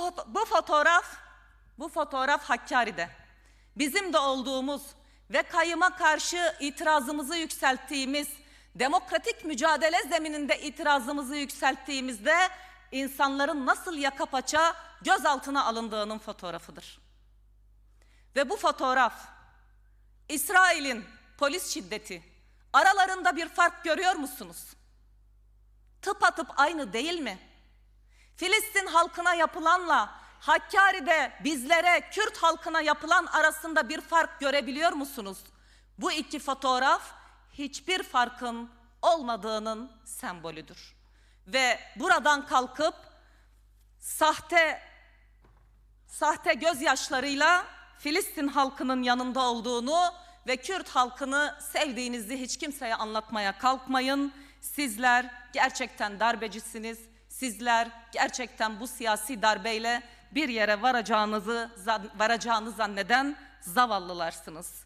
foto- bu fotoğraf bu fotoğraf Hakkari'de. Bizim de olduğumuz ve kayıma karşı itirazımızı yükselttiğimiz, demokratik mücadele zemininde itirazımızı yükselttiğimizde insanların nasıl yaka paça gözaltına alındığının fotoğrafıdır. Ve bu fotoğraf İsrail'in polis şiddeti aralarında bir fark görüyor musunuz? Tıpatıp aynı değil mi? Filistin halkına yapılanla Hakkari'de bizlere Kürt halkına yapılan arasında bir fark görebiliyor musunuz? Bu iki fotoğraf hiçbir farkın olmadığının sembolüdür. Ve buradan kalkıp sahte sahte gözyaşlarıyla Filistin halkının yanında olduğunu ve Kürt halkını sevdiğinizi hiç kimseye anlatmaya kalkmayın. Sizler gerçekten darbecisiniz. Sizler gerçekten bu siyasi darbeyle bir yere varacağınızı varacağını zanneden zavallılarsınız.